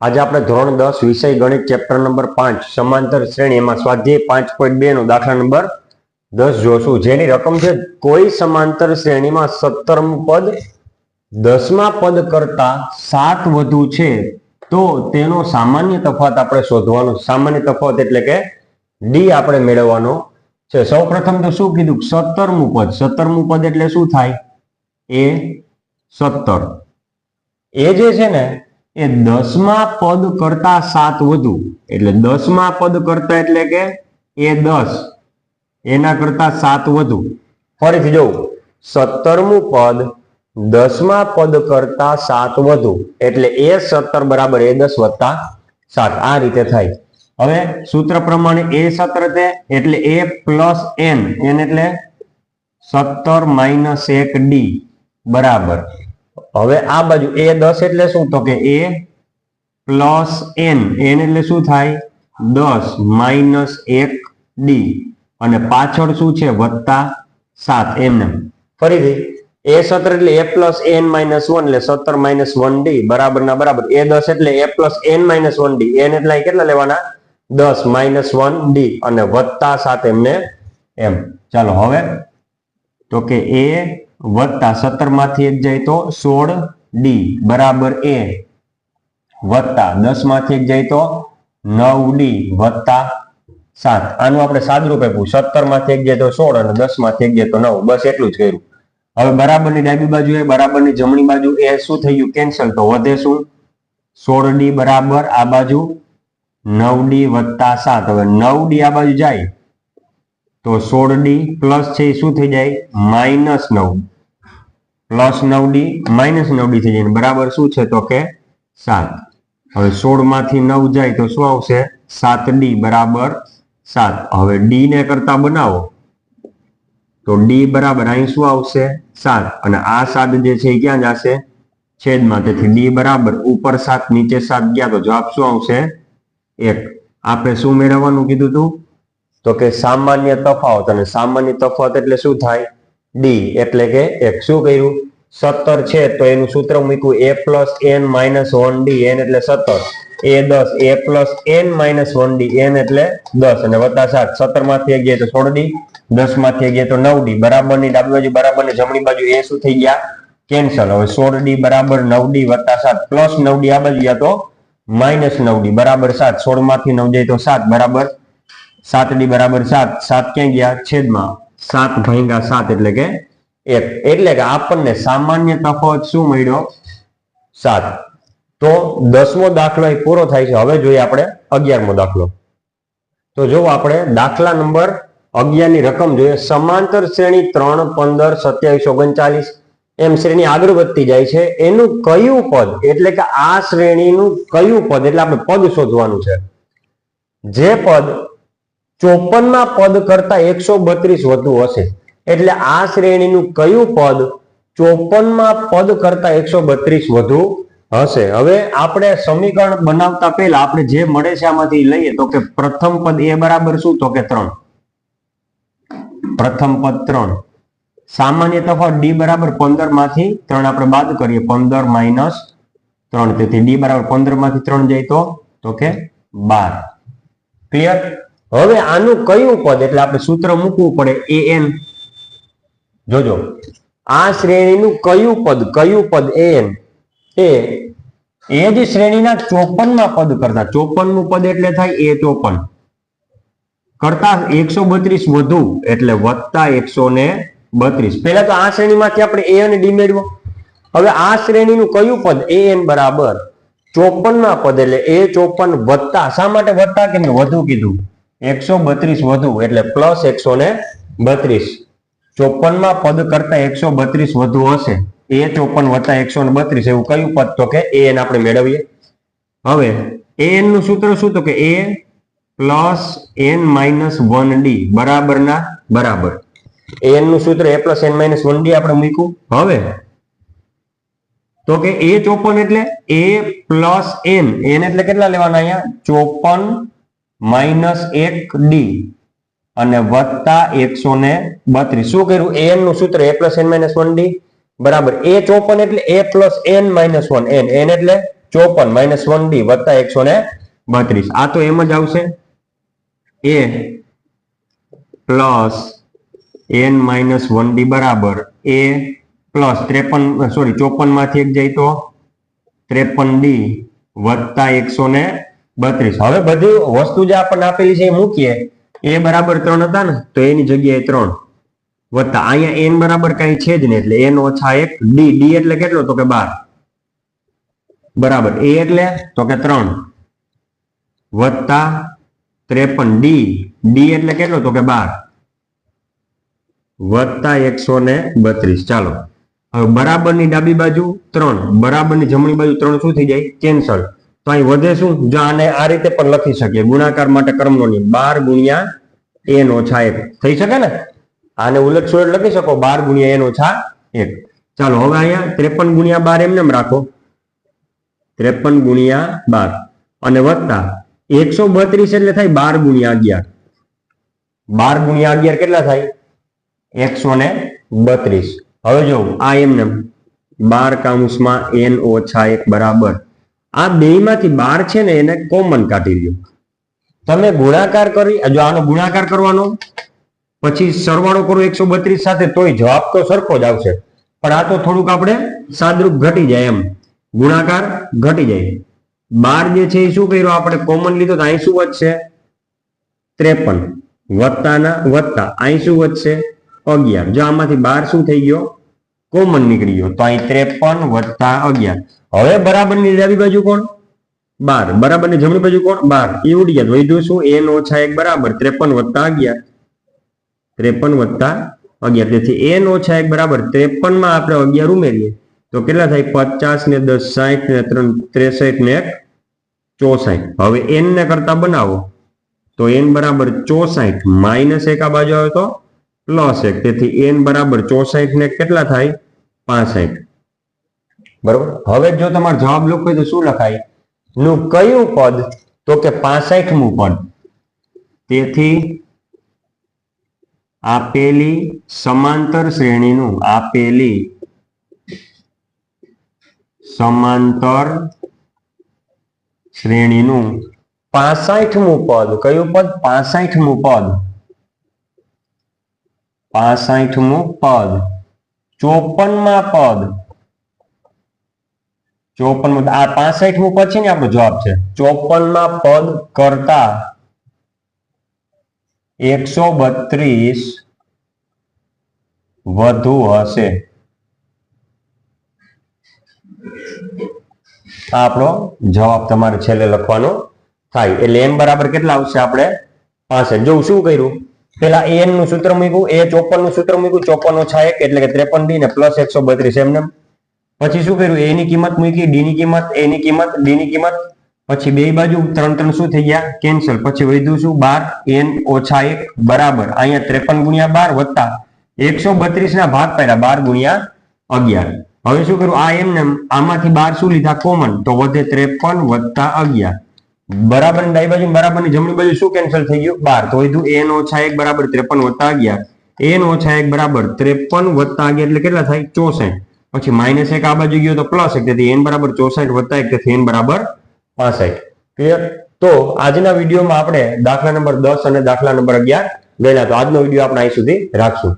આજે આપણે ધોરણ દસ વિષય ગણિત ચેપ્ટર નંબર પાંચ, સમાંતર શ્રેણી એમાં સ્વાધ્યાય પાંચ પોઈન્ટ બે નો દાખલા નંબર દસ જોશું. જેની રકમ છે કોઈ સમાંતર શ્રેણીમાં સત્તરમું પદ, દસમા પદ કરતા સાત વધુ છે, તો તેનો સામાન્ય તફાત આપણે શોધવાનો. સામાન્ય તફાત એટલે કે ડી આપણે મેળવવાનો છે. સૌ તો શું કીધું? સત્તરમું પદ. સત્તરમું પદ એટલે શું થાય? એ સત્તર. એ જે છે ને એ દસમા પદ કરતા સાત વધુ. એટલે દસમા પદ કરતા એટલે કે એ દસ. એના કરતા સાત વધુ. ફરીથી જોઉં. સત્તરમું પદ દસમા પદ કરતા સાત વધુ. એટલે એ સત્તર બરાબર એ દસ વત્તા સાત. આ રીતે થાય. હવે સૂત્ર પ્રમાણે એ સત્તર છે, એટલે એ પ્લસ એન. એન એટલે સત્તર માઇનસ એક ડી. બરાબર. હવે આ બાજુ એ દસ એટલે શું? તો કે એ પ્લસ એન. એન એટલે શું થાય? દસ માઇનસ એક ડી. અને પાછળ શું છે? વત્તા સાત. એમને. ફરીથી. એ સત્તર એટલે A plus N minus one એટલે સત્તર માઇનસ વન ડી. બરાબર ના બરાબર. એ દસ એટલે A plus N minus one D. N એટલે કેટલા લેવાના? દસ માઇનસ વન ડી. અને વત્તા સાત એમને એમ. ચાલો હવે. તો કે એ વત્તા સત્તરમાંથી એક જાય તો સોળ ડી, બરાબર એ. વત્તા દસમાંથી એક જાય તો નવ ડી, વત્તા સાત. આનું આપણે સાદરૂપ આપ્યું સત્તરમાંથી એક જાય તો સોળ અને દસમાંથી એક જાય તો નવ. બસ એટલું જ કર્યું. હવે બરાબરની ડાબી બાજુ એ, બરાબરની જમણી બાજુ એ શું થઈ ગયું? કેન્સલ. તો વધે શું? સોળ ડી બરાબર આ બાજુ નવ ડી વત્તા સાત. હવે નવ ડી આ બાજુ જાય. તો સોળ ડી પ્લસ છે એ શું થઈ જાય? માઇનસ નવ. પ્લસ નવ ડી, માઇનસ નવ ડી થઈ જાય. બરાબર શું છે? તો કે સાત. હવે સોળમાંથી નવ જાય તો શું આવશે? સાત ડી. બરાબર સાત. હવે ડી ને કરતા બનાવો. તો ડી બરાબર અહીં શું આવશે? સાત. અને આ સાત જે છે એ ક્યાં જશે? છેદમાં. તેથી ડી બરાબર ઉપર સાત, નીચે સાત ગયા તો જવાબ શું આવશે? એક. આપણે શું મેળવવાનું કીધું તું? તો કે સામાન્ય તફાવત અને સામાન્ય તફાવત એટલે શું થાય? ડી એટલે કે એક શું કર્યું? સત્તર છે તો એનું સૂત્ર મૂક્યું A plus N minus one D N એટલે સત્તર. એ દસ A plus N minus one D N એટલે દસ. અને વત્તા સાત, સત્તરમાંથી એક તો સોળ ડી દસમાંથી એક તો નવ ડી બરાબરની ડાબી બાજુ બરાબરની જમણી બાજુ એ શું થઈ ગયા? કેન્સલ હવે સોળ ડી બરાબર નવ ડી વત્તા સાત પ્લસ નવ ડી આ બાજુ ગયા તો માઇનસ નવ ડી બરાબર સાત. સોળમાંથી નવ જાય તો સાત. બરાબર સાત ડી બરાબર સાત. સાત ક્યાં ગયા? છેદમાં સાત ભાંગા સાત એટલે કે એક. એટલે કે આપણને સામાન્ય તફાવત શું મળ્યો? સાત. તો દસમો દાખલો એ પૂરો થાય છે. હવે જોઈએ આપણે અગિયારમો દાખલો. તો જો આપણે દાખલા નંબર અગિયારની રકમ જોઈએ. સમાંતર શ્રેણી ત્રણ, પંદર, સત્યાવીસ, ઓગણચાલીસ. એમ શ્રેણી આગળ વધતી જાય છે. એનું કયું પદ? એટલે કે આ શ્રેણીનું કયું પદ? એટલે આપણે પદ શોધવાનું છે. જે પદ ચોપનમાં પદ કરતા એકસો બત્રીસ વધુ હશે. એટલે આ શ્રેણીનું કયું પદ ચોપનમાં પદ કરતા એકસો બત્રીસ વધુ હશે? હવે આપણે સમીકરણ બનાવતા પહેલા આપણે જે મળે છે આમાંથી લઈએ તો કે પ્રથમ પદ એ બરાબર શું? તો કે ત્રણ. પ્રથમ પદ ત્રણ. સામાન્ય તફાવત ડી બરાબર પંદરમાંથી ત્રણ આપણે બાદ કરીએ. પંદર માઇનસ ત્રણ. તેથી ડી બરાબર પંદરમાંથી ત્રણ જાય તો? કે બાર. ક્લિયર? હવે આનું કયું પદ, એટલે આપણે સૂત્ર મૂકવું પડે, એ એન. જોજો. આ શ્રેણીનું કયું પદ કયું પદ એ એન? એ એ જ શ્રેણીના ચોપનમાં પદ કરતા. ચોપનનું પદ એટલે થાય એ ચોપન. કરતા એકસો બત્રીસ વધુ, એટલે વત્તા એકસો ને બત્રીસ. પહેલા તો આ શ્રેણીમાંથી આપણે એ અને ડી મેળવો. હવે આ શ્રેણીનું કયું પદ? એ એન બરાબર. ચોપનમાં પદ, એટલે એ ચોપન વત્તા. શા માટે વત્તા? કેમ વધુ કીધું. એકસો બત્રીસ વધુ એટલે પ્લસ એકસો ને બત્રીસ. ચોપનમાં પદ કરતા એકસો બત્રીસ વધુ હશે. એ ચોપન વત્તા એકસો ને બત્રીસ, એવું કયું પદ? તો કે એન આપણે મેળવીએ. હવે, એનનું સૂત્ર શું? તો કે A plus N minus one D બરાબર ના? બરાબર. એનનું સૂત્ર A plus N minus one D આપણે મૂક્યું. હવે, તો કે એ ચોપન એટલે એ પ્લસ એન એન એટલે કેટલા લેવાના અહીંયા? ચોપન માઇનસ એક ડી અને વત્તા એકસો ને બત્રીસ. શું કર્યું? એનનું સૂત્ર A plus N minus one D બરાબર. એ ચોપન એટલે A plus N minus one N N એટલે ચોપન માઇનસ વન ડી વત્તા એકસો ને બત્રીસ. આ તો એમ જ આવશે. A plus N minus one D બરાબર. એ પ્લસ ત્રેપન સોરી ચોપનમાંથી એક જાય તો ત્રેપન ડી વત્તા એકસો ને બત્રીસ. હવે બધી વસ્તુ જે આપણને આપેલી છે એ મૂકીએ. એ બરાબર ત્રણ હતા ને, તો એની જગ્યાએ ત્રણ. વત્તા અહીંયા એન બરાબર કઈ છે જ નહીં, એટલે એન ઓછા એક ડી ડી એટલે કેટલો? તો કે બાર. બરાબર. એ એટલે તો કે ત્રણ. વત્તા ત્રેપન ડી ડી એટલે કેટલો? તો કે બાર. વત્તા એકસો ને બત્રીસ. ચાલો. હવે બરાબરની ડાબી બાજુ ત્રણ. બરાબરની જમણી બાજુ ત્રણ શું થઈ જાય? કેન્સલ. તો અહીં વધે શું? જો આને આ રીતે પણ લખી શકીએ. ગુણાકાર માટે કર્મનો નિયમ. બાર ગુણ્યા એન ઓછા એક. થઈ શકે ને? આને ઉલટ સુલટ લખી શકો. બાર ગુણ્યા એન ઓછા એક. ચાલો, હવે અહીંયા ત્રેપન ગુણ્યા બાર એમને એમ રાખો. ત્રેપન ગુણ્યા બાર. અને વત્તા એકસો બત્રીસ એટલે થાય બાર ગુણ્યા અગિયાર. બાર ગુણ્યા અગિયાર કેટલા થાય? એકસો ને બત્રીસ. હવે જો આ એમને બાર કાઉન્સમાં એન ઓછા એક બરાબર આ બે માંથી બાર છે ને એને કોમન કાઢી દો તમે ગુણાકાર કરી જો આનો ગુણાકાર કરવાનો, પછી સરવાળો કરો એકસો બત્રીસ સાથે, તોય જવાબ તો સરખો જ આવશે. પણ આ તો થોડુંક આપણે સાદરૂપ ઘટી જાય એમ. ગુણાકાર ઘટી જાય. બાર જે છે એ શું કર્યું આપણે કોમન લીધો તો અહીં શું વધશે. ત્રેપન વત્તાના વત્તા અહીં શું વધશે. અગિયાર. જો આમાંથી બાર શું થઈ ગયો? કોમન નીકળી ગયો. તો અહીં ત્રેપન વત્તા અગિયાર. હવે બરાબરની ડાબી બાજુ કોણ? બાર. બરાબરની જમણી બાજુ કોણ? બાર. એ ઉડી ગયા. વધ્યું શું? એન ઓછા એક બરાબર. ત્રેપન વત્તા અગિયાર. ત્રેપન વત્તા અગિયાર. તેથી એન ઓછા એક બરાબર. ત્રેપનમાં આપણે અગિયાર ઉમેરીએ. તો કેટલા થાય? પચાસ ને દસ સાઠ ને ત્રણ ત્રેસઠ ને એક ચોસાઠ. હવે એન ને કરતા બનાવો. તો એન બરાબર ચોસાઠ. માઇનસ એક આ બાજુ આવે તો પ્લસ એક. તેથી એન બરાબર ચોસાઠ ને કેટલા થાય? પાસઠ. બરોબર? હવે જો તમારે જવાબ લખો તો શું લખાય? નું કયું પદ? તો કે પાસઠમું પદ. તેથી આપેલી સમાંતર શ્રેણીનું, આપેલી સમાંતર શ્રેણીનું પાસઠમું પદ. કયું પદ? પાસઠમું પદ. પાસઠમું પદ. ચોપનમાં પદ. ચોપન આ પાસઠમું પદ છે ને આપણો જવાબ છે. ચોપનમાં પદ કરતા એકસો બત્રીસ વધુ હશે. આપણો જવાબ તમારે છેલ્લે લખવાનો થાય. એટલે એમ બરાબર કેટલા આવશે આપણે? પાસઠ. જો શું કર્યું? પેલા એનનું સૂત્ર મૂક્યું એ ચોપનનું સૂત્ર મૂક્યું, ચોપન ઓછા એક એટલે કે ત્રેપન ડી ને પ્લસ એકસો બત્રીસ એમને. પછી શું કર્યું? એની કિંમત મૂકી ડી ની કિંમત એ ની કિંમત ડી ની કિંમત. પછી બે બાજુ ત્રણ ત્રણ શું થઈ ગયા? કેન્સલ પછી વધ્યું શું? બાર એન ઓછા એક, બરાબર. અહીંયા ત્રેપન ગુણ્યા બાર વત્તા એકસો બત્રીસ ના ભાગ પહેલા બાર ગુણ્યા અગિયાર. હવે શું કર્યું? આ એમને એમ આમાંથી બાર શું લીધા? કોમન તો વધે ત્રેપન વત્તા અગિયાર. બરાબર ડાબી બાજુ બરાબરની જમણી બાજુ શું કેન્સલ થઈ ગયું? બાર. તો વધ્યું એન ઓછા એક બરાબર ત્રેપન વત્તા અગિયાર. એન ઓછા એક બરાબર ત્રેપન વત્તા અગિયાર એટલે કેટલા થાય? ચોસઠ. પછી માઇનસ એક આ બાજુ ગયો તો પ્લસ એક, તેથી એન બરાબર ચોસઠ વત્તા એક, તેથી એન બરાબર પાસઠ. ક્લિયર તો આજના વિડીયોમાં આપણે દાખલા નંબર દસ અને દાખલા નંબર અગિયાર ગયેલા તો આજનો વીડિયો આપણે અહીં સુધી રાખશું.